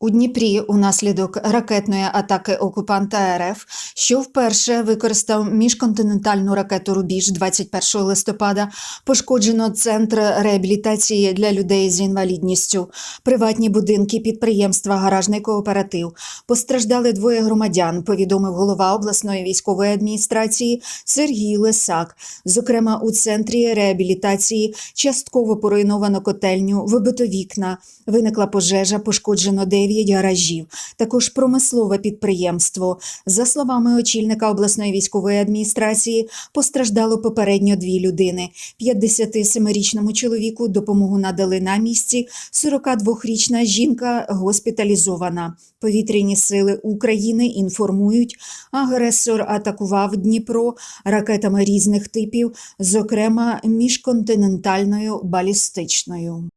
У Дніпрі унаслідок ракетної атаки окупанта РФ, що вперше використав міжконтинентальну ракету Рубіж 21 листопада, пошкоджено центр реабілітації для людей з інвалідністю, приватні будинки, підприємства, гаражний кооператив. Постраждали двоє громадян, повідомив голова обласної військової адміністрації Сергій Лисак. Зокрема, у центрі реабілітації частково поруйновано котельню, вибито вікна, виникла пожежа, пошкоджено 9 гаражів. Також промислове підприємство. За словами очільника обласної військової адміністрації, постраждало попередньо дві людини. 57-річному чоловіку допомогу надали на місці. 42-річна жінка госпіталізована. Повітряні сили України інформують, агресор атакував Дніпро ракетами різних типів, зокрема міжконтинентальною балістичною.